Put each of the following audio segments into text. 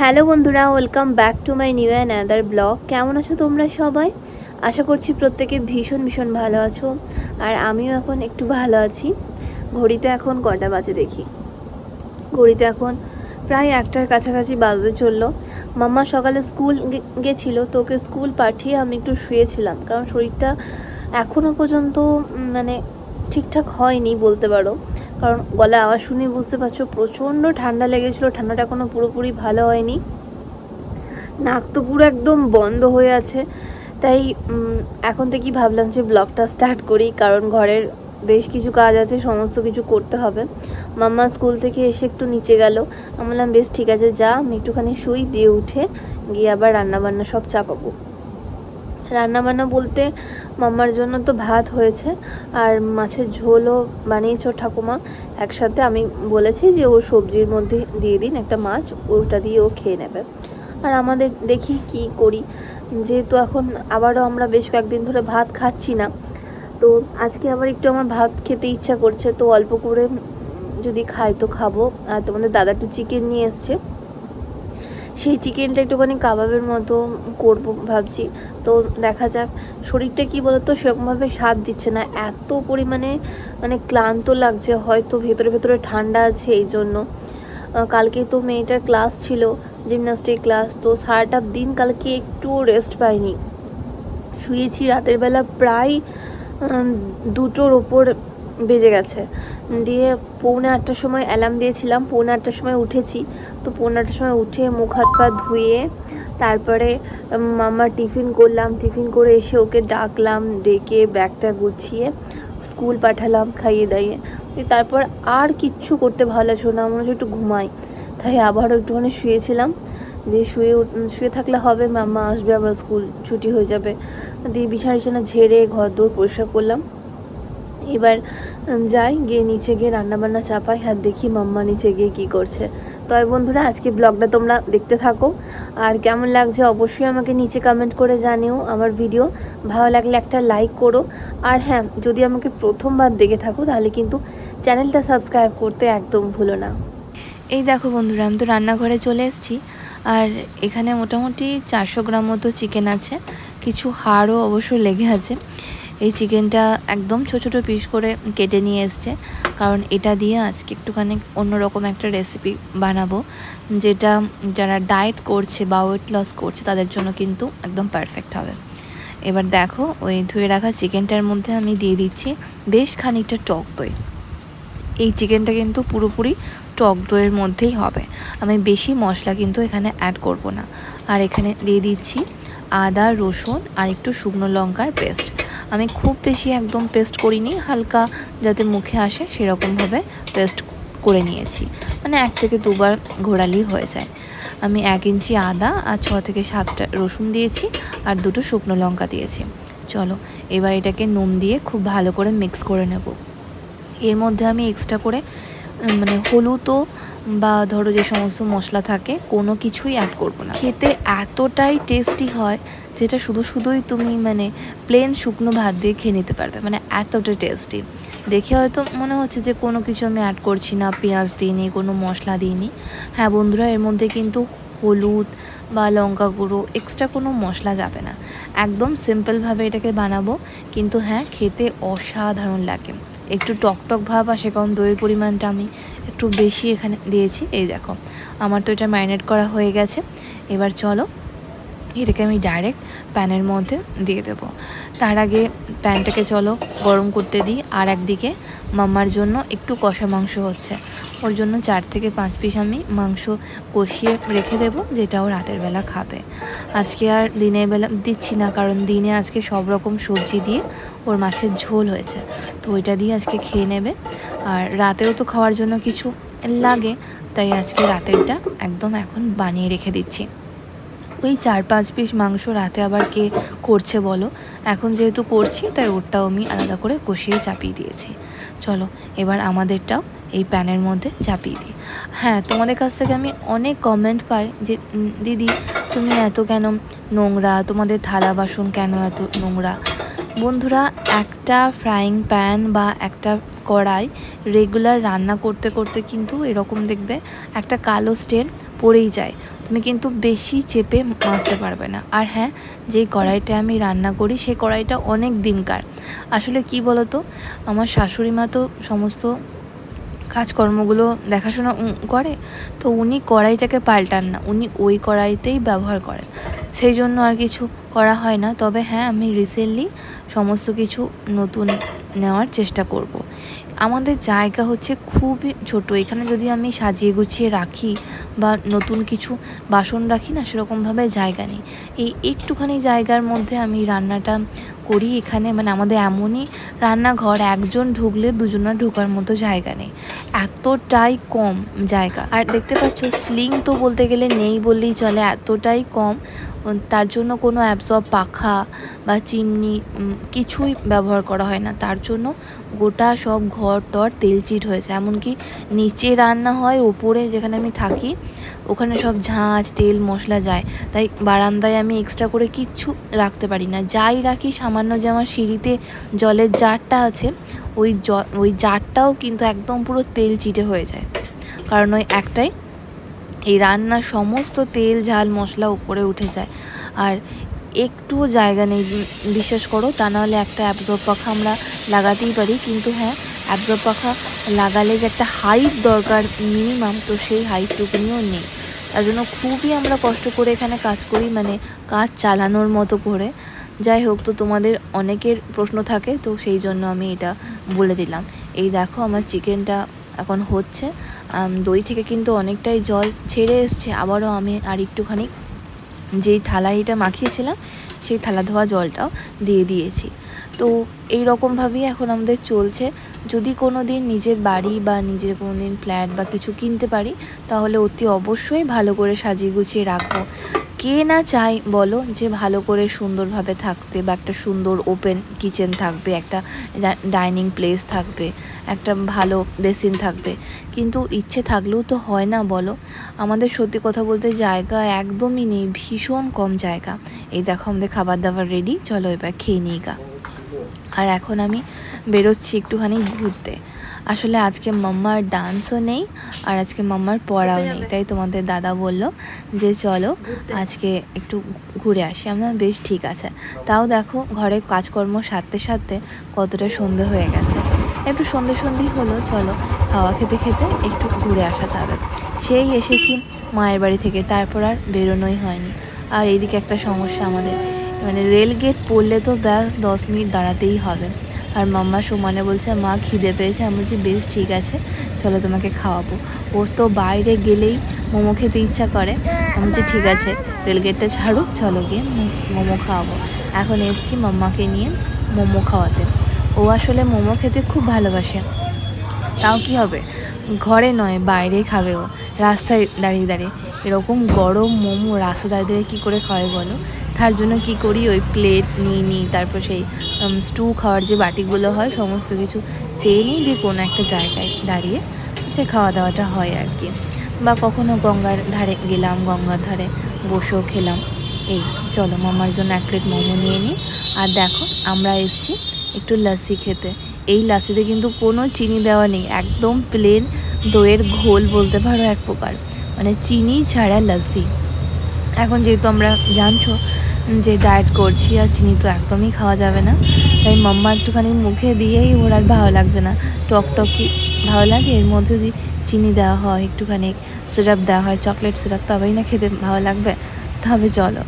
Hello বন্ধুরা, welcome back to my new and other blog. কেমন আছো তোমরা সবাই? আশা করছি প্রত্যেকে ভীষণ ভীষণ ভালো আছো, আর আমিও এখন একটু ভালো আছি। ঘড়িতে এখন কটা বাজে দেখি? ঘড়িতে এখন প্রায় একটার কাছাকাছি বাজতে চলল। মাম্মা সকালে স্কুল গেছিল, তোকে স্কুল পাঠিয়ে আমি একটু শুয়েছিলাম, কারণ শরীরটা এখনও পর্যন্ত মানে ঠিকঠাক হয়নি বলতে পারো। কারণ গলা আওয়াজ শুনে বুঝতে পারছ, প্রচণ্ড ঠান্ডা লেগেছিলো, ঠান্ডাটা এখনও পুরোপুরি ভালো হয়নি। নাক তো পুরো একদম বন্ধ হয়ে আছে। তাই এখন থেকেই ভাবলাম যে ব্লগটা স্টার্ট করি, কারণ ঘরের বেশ কিছু কাজ আছে, সমস্ত কিছু করতে হবে। মাম্মা স্কুল থেকে এসে একটু নিচে গেল। আমি বললাম, বেশ, ঠিক আছে, যা, আমি একটুখানি শুই, দিয়ে উঠে গিয়ে আবার রান্নাবান্না সব চাপাবো। রান্নাবান্না বলতে মাম্মার জন্য তো ভাত হয়েছে, আর মাছের ঝোলও বানিয়েছে ঠাকুমা। একসাথে আমি বলেছি যে ও সবজির মধ্যে দিয়ে দিন একটা মাছ, ওটা দিয়ে ও খেয়ে নেবে। আর আমাদের দেখি কি করি। যেহেতু এখন আবারও আমরা বেশ কয়েকদিন ধরে ভাত খাচ্ছি না, তো আজকে আবার একটু আমার ভাত খেতে ইচ্ছা করছে, তো অল্প করে যদি খাই তো খাব। আর তোমাদের দাদা একটু চিকেন নিয়ে এসছে। সেই চিকেনটা একটুখানি কাবাবের মতো করব ভাবছি। তো দেখা যাক, শরীরটা কি বলতো? সেরকমভাবে স্বাদ দিচ্ছে না। এত পরিমাণে মানে ক্লান্ত লাগছে, হয়তো ভেতরে ভেতরে ঠান্ডা আছে এই জন্য। কালকে তো মেয়েটার ক্লাস ছিল, জিমনাস্টিক ক্লাস, তো সারাটা দিন কালকে একটু রেস্ট পাইনি। শুয়েছি রাতের বেলা প্রায় দুটোর ওপর বেজে গেছে। দিয়ে পৌনে আটটার সময় অ্যালার্ম দিয়েছিলাম, পৌনে আটটার সময় উঠেছি। তো পৌনে আটটার সময় উঠে মুখ হাত পা ধুয়ে তারপরে মামার টিফিন করলাম। টিফিন করে এসে ওকে ডাকলাম, ডেকে ব্যাগটা গুছিয়ে স্কুল পাঠালাম খাইয়ে দাইয়ে। তারপর আর কিচ্ছু করতে ভালো লাগছিল না, মনে হচ্ছে একটু ঘুমাই। তাই আবারও একটুখানি শুয়েছিলাম। দিয়ে শুয়ে শুয়ে থাকলে হবে, মাম্মা আসবে, আবার স্কুল ছুটি হয়ে যাবে। দিয়ে বিছানা বিছানা ঝেড়ে ঘর দৌড় পরিষ্কার করলাম। এবার যাই, গিয়ে নিচে গিয়ে রান্নাবান্না চাপাই আর দেখি মাম্মা নিচে গিয়ে কী করছে। তবে বন্ধুরা, আজকে ব্লগটা তোমরা দেখতে থাকো। আর কেমন লাগছে অবশ্যই আমাকে নিচে কমেন্ট করে জানিও আমার ভিডিও ভালো লাগলে একটা লাইক করো। আর হ্যাঁ যদি আমাকে প্রথমবার দেখে থাকো, তাহলে কিন্তু চ্যানেলটা সাবস্ক্রাইব করতে একদম ভুলো না। এই দেখো বন্ধুরা, আমি তো রান্নাঘরে চলে এসেছি। আর এখানে মোটামুটি চারশো গ্রাম মতো চিকেন আছে। কিছু হাড়ও অবশ্য লেগে আছে। এই চিকেনটা একদম ছোটো ছোটো পিস করে কেটে নিয়ে এসছে। কারণ এটা দিয়ে আজকে একটুখানি অন্যরকম একটা রেসিপি বানাবো, যেটা যারা ডায়েট করছে বা ওয়েট লস করছে, তাদের জন্য কিন্তু একদম পারফেক্ট হবে। এবার দেখো, ওই ধুয়ে রাখা চিকেনটার মধ্যে আমি দিয়ে দিচ্ছি বেশ খানিকটা টক দই। এই চিকেনটা কিন্তু পুরোপুরি টক দইয়ের মধ্যেই হবে। আমি বেশি মশলা কিন্তু এখানে অ্যাড করব না। আর এখানে দিয়ে দিচ্ছি আদা, রসুন আর একটু শুকনো লঙ্কার পেস্ট আমি খুব বেশি একদম পেস্ট করিনি, হালকা যাতে মুখে আসে সেরকমভাবে পেস্ট করে নিয়েছি। মানে এক থেকে দুবার ঘোরালি হয়ে যায়। আমি এক ইঞ্চি আদা আর ছ থেকে সাতটা রসুন দিয়েছি আর দুটো শুকনো লঙ্কা দিয়েছি। চলো, এবার এটাকে নুন দিয়ে খুব ভালো করে মিক্স করে নেব। এর মধ্যে আমি এক্সট্রা করে মানে হলুদও বা ধরো যে সমস্ত মশলা থাকে, কোনো কিছুই অ্যাড করব না। খেতে এতটাই টেস্টি হয় যেটা শুধু শুধুই তুমি মানে প্লেন শুকনো ভাত দিয়ে খেয়ে নিতে পারবে। মানে এতটা টেস্টি দেখে হয়তো মনে হচ্ছে যে কোনো কিছু আমি অ্যাড করছি না, পেঁয়াজ দিইনি, কোনো মশলা দিইনি। হ্যাঁ বন্ধুরা, এর মধ্যে কিন্তু হলুদ বা লঙ্কা গুঁড়ো এক্সট্রা কোনো মশলা যাবে না। একদম সিম্পলভাবে এটাকে বানাবো, কিন্তু হ্যাঁ খেতে অসাধারণ লাগে। একটু টকটক টক ভাব আসে, কারণ দইয়ের পরিমাণটা আমি একটু বেশি এখানে দিয়েছি। এই দেখো, আমার তো এটা ম্যারিনেট করা হয়ে গেছে। এবার চলো, এটাকে আমি ডাইরেক্ট প্যানের মধ্যে দিয়ে দেবো। তার আগে প্যানটাকে চলো গরম করতে দিই। আর একদিকে মাম্মার জন্য একটু কষা মাংস হচ্ছে। ওর জন্য চার থেকে পাঁচ পিস আমি মাংস কষিয়ে রেখে দেবো, যেটা ও রাতের বেলা খাবে। আজকে আর দিনের বেলা দিচ্ছি না, কারণ দিনে আজকে সব রকম সবজি দিয়ে ওর মাছের ঝোল হয়েছে। তো ওইটা দিয়ে আজকে খেয়ে নেবে। আর রাতেও তো খাওয়ার জন্য কিছু লাগে, তাই আজকে রাতেরটা একদম এখন বানিয়ে রেখে দিচ্ছি। ওই চার পাঁচ পিস মাংস রাতে আবার কে করছে বলো? এখন যেহেতু করছি, তাই ওরটাও আমি আলাদা করে কষিয়ে চাপিয়ে দিয়েছি। চলো, এবার আমাদেরটাও এই প্যানের মধ্যে চাপিয়ে দিই। হ্যাঁ তোমাদের কাছ থেকে আমি অনেক কমেন্ট পাই যে দিদি, তুমি এত কেন নোংরা? তোমাদের থালা বাসন কেন এত নোংরা? বন্ধুরা, একটা ফ্রাইং প্যান বা একটা কড়াই রেগুলার রান্না করতে করতে কিন্তু এরকম দেখবে একটা কালো স্টেন পড়েই যায়। তুমি কিন্তু বেশি চেপে মাজতে পারবে না। আর হ্যাঁ যেই কড়াইটা আমি রান্না করি সেই কড়াইটা অনেক দিনকার। আসলে কি বলো তো আমার শাশুড়ি মা তো সমস্ত কাজকর্মগুলো দেখাশোনা করে, তো উনি কড়াইটাকে পাল্টান না। উনি ওই কড়াইতেই ব্যবহার করেন সেই জন্য আর কিছু করা হয় না। তবে হ্যাঁ আমি রিসেন্টলি সমস্ত কিছু নতুন নেওয়ার চেষ্টা করব। আমাদের জায়গা হচ্ছে খুবই ছোট। এখানে যদি আমি সাজিয়ে গুছিয়ে রাখি বা নতুন কিছু বাসন রাখি না, সেরকমভাবে জায়গা নেই। এই একটুখানি জায়গার মধ্যে আমি রান্নাটা করি এখানে মানে আমাদের এমনই রান্নাঘর, একজন ঢুকলে দুজনের ঢোকার মতো জায়গা নেই। এতটাই কম জায়গা। আর দেখতে পাচ্ছ স্লিং তো বলতে গেলে নেই বললেই চলে, এতটাই কম। তার জন্য কোনো অ্যাবজর্ব পাখা বা চিমনি কিছুই ব্যবহার করা হয় না। তার জন্য গোটা সব ঘর টর তেলচিট হয়েছে। এমনকি নিচে রান্না হয়, ওপরে যেখানে আমি থাকি, ওখানে সব ঝাঁঝ তেল, মশলা যায়। তাই বারান্দায় আমি এক্সট্রা করে কিচ্ছু রাখতে পারি না। যাই রাখি, সামান্য যে আমার সিঁড়িতে জলের জারটা আছে, ওই জ, ওই জারটাও কিন্তু একদম পুরো তেল চিটে হয়ে যায়। কারণ ওই একটাই, এই রান্নার সমস্ত তেল, ঝাল, মশলা উপরে উঠে যায়। আর একটুও জায়গা নেই, বিশ্বাস করো, তা নাহলে একটা অ্যাবজর্ব পাখা আমরা লাগাতেই পারি। কিন্তু হ্যাঁ অ্যাবজর্ব পাখা লাগালে যে একটা হাইট দরকার মিনিমাম, তো সেই হাইটটুকুনিও নেই। তার জন্য খুবই আমরা কষ্ট করে এখানে কাজ করি মানে কাজ চালানোর মতো করে। যাই হোক, তো তোমাদের অনেকের প্রশ্ন থাকে, তো সেই জন্য আমি এটা বলে দিলাম। এই দেখো, আমার চিকেনটা এখন হচ্ছে। দই থেকে কিন্তু অনেকটাই জল ছেড়ে এসছে, আবারও আমি আর একটুখানি যেই থালাইটা মাখিয়েছিলাম, সেই থালা ধোয়া জলটাও দিয়ে দিয়েছি। তো এই রকমভাবেই এখন আমাদের চলছে। যদি কোনো দিন নিজের বাড়ি বা নিজের কোনো দিন ফ্ল্যাট বা কিছু কিনতে পারি, তাহলে অতি অবশ্যই ভালো করে সাজিয়ে গুছিয়ে রাখব। কে না চাই বলো যে ভালো করে সুন্দরভাবে থাকতে বা একটা সুন্দর ওপেন কিচেন থাকবে, একটা ডাইনিং প্লেস থাকবে, একটা ভালো বেসিন থাকবে। কিন্তু ইচ্ছে থাকলেও তো হয় না বলো। আমাদের সত্যি কথা বলতে জায়গা একদমই নেই, ভীষণ কম জায়গা। এই দেখো আমাদের খাবার দাবার রেডি চলো এবার খেয়ে নিই গা। আর এখন আমি বেরোচ্ছি একটুখানি ঘুরতে। আসলে আজকে মাম্মার ডান্সও নেই আর আজকে মাম্মার পড়াও নেই। তাই তোমাদের দাদা বলল যে চলো আজকে একটু ঘুরে আসি। আমরা বেশ, ঠিক আছে। তাও দেখো ঘরে কাজকর্ম সারতে সারতে কতটা সন্ধে হয়ে গেছে। একটু সন্ধে সন্ধেই হলো, চলো হাওয়া খেতে খেতে একটু ঘুরে আসা যাবে। সেই এসেছি মায়ের বাড়ি থেকে, তারপর আর বেরোনোই হয়নি। আর এইদিকে একটা সমস্যা আমাদের মানে রেল গেট পড়লে তো ব্যাস দশ মিনিট দাঁড়াতেই হবে। আর মাম্মা সমানে বলছে, মা, খিদে পেয়েছে। আমি বলছি, বেশ, ঠিক আছে, চলো তোমাকে খাওয়াবো। ওর তো বাইরে গেলেই মোমো খেতে ইচ্ছা করে। আমি বলছি, ঠিক আছে, রেলগেটটা ছাড়ুক চলো গিয়ে মোমো খাওয়াবো। এখন এসছি মাম্মাকে নিয়ে মোমো খাওয়াতে। ও আসলে মোমো খেতে খুব ভালোবাসে। তাও কি হবে? ঘরে নয়, বাইরে খাবে ও। রাস্তায় দাঁড়িয়ে দাঁড়িয়ে। এরকম গরম মোমো রাস্তা দাঁড়িয়ে দাঁড়িয়ে কী করে খাওয়াই বলো? তার জন্য কি করি? ওই প্লেট নিয়ে নিই, তারপর সেই স্টু খাওয়ার যে বাটিগুলো হয়, সমস্ত কিছু চেয়ে নিই, দিয়ে কোনো একটা জায়গায় দাঁড়িয়ে সে খাওয়া দাওয়াটা হয় আর কি। বা কখনো গঙ্গার ধারে গেলাম, গঙ্গার ধারে বসেও খেলাম। এই, চলো মামার জন্য এক প্লেট মোমো নিয়ে নিই। আর দেখো, আমরা এসছি একটু লাসি খেতে। এই লাসিতে কিন্তু কোনো চিনি দেওয়া নেই, একদম প্লেন দইয়ের ঘোল বলতে পারো এক প্রকার। মানে চিনি ছাড়া লাসি। এখন যেহেতু আমরা জানছো যে ডায়েট করছি আর চিনি তো একদমই খাওয়া যাবে না। তাই মাম্মা একটুখানি মুখে দিয়েই ওর আর ভালো লাগছে না। টক টকি ভালো লাগে? এর মধ্যে দিয়ে চিনি দেওয়া হয়, একটুখানি সিরাপ দেওয়া হয়, চকলেট সিরাপ, তবেই না খেতে ভালো লাগবে। তবে চলো,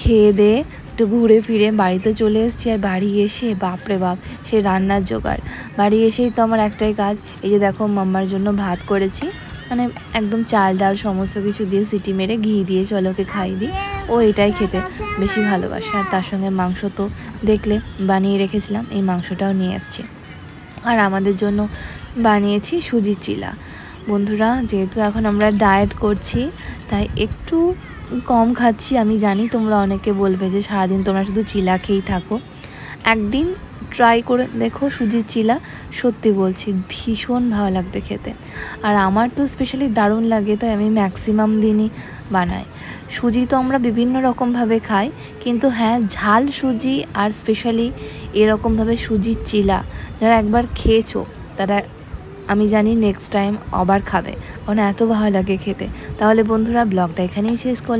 খেয়ে দিয়ে একটু ঘুরে ফিরে বাড়িতে চলে এসেছি আর বাড়ি এসে বাপরে বাপ, সে রান্নার জোগাড়। বাড়ি এসেই তো আমার একটাই কাজ, এই যে দেখো মাম্মার জন্য ভাত করেছি। মানে একদম চাল ডাল সমস্ত কিছু দিয়ে সিটি মেরে ঘি দিয়ে চলোকে খাই দিই। ও এটাই খেতে বেশি ভালোবাসে। আর তার সঙ্গে মাংস তো দেখলে বানিয়ে রেখেছিলাম, এই মাংসটাও নিয়ে এসছি আর আমাদের জন্য বানিয়েছি সুজির চিলা। বন্ধুরা, যেহেতু এখন আমরা ডায়েট করছি, তাই একটু কম খাচ্ছি। আমি জানি তোমরা অনেকে বলবে যে সারাদিন তোমরা শুধু চিলা খেয়েই থাকো। একদিন ট্রাই করে, দেখো সুজির চিলা, সত্যি বলছি, ভীষণ ভালো লাগবে খেতে। আর আমার তো স্পেশালি দারুণ লাগে, তাই আমি ম্যাক্সিমাম দিনই বানাই। সুজি তো আমরা বিভিন্ন রকমভাবে খাই, কিন্তু হ্যাঁ ঝাল সুজি আর স্পেশালি এরকমভাবে সুজির চিলা, যারা একবার খেয়েছো, তারা আমি জানি নেক্সট টাইম আবার খাবে। কারণ এত ভালো লাগে খেতে। তাহলে বন্ধুরা, ব্লগটা এখানেই শেষ করলাম।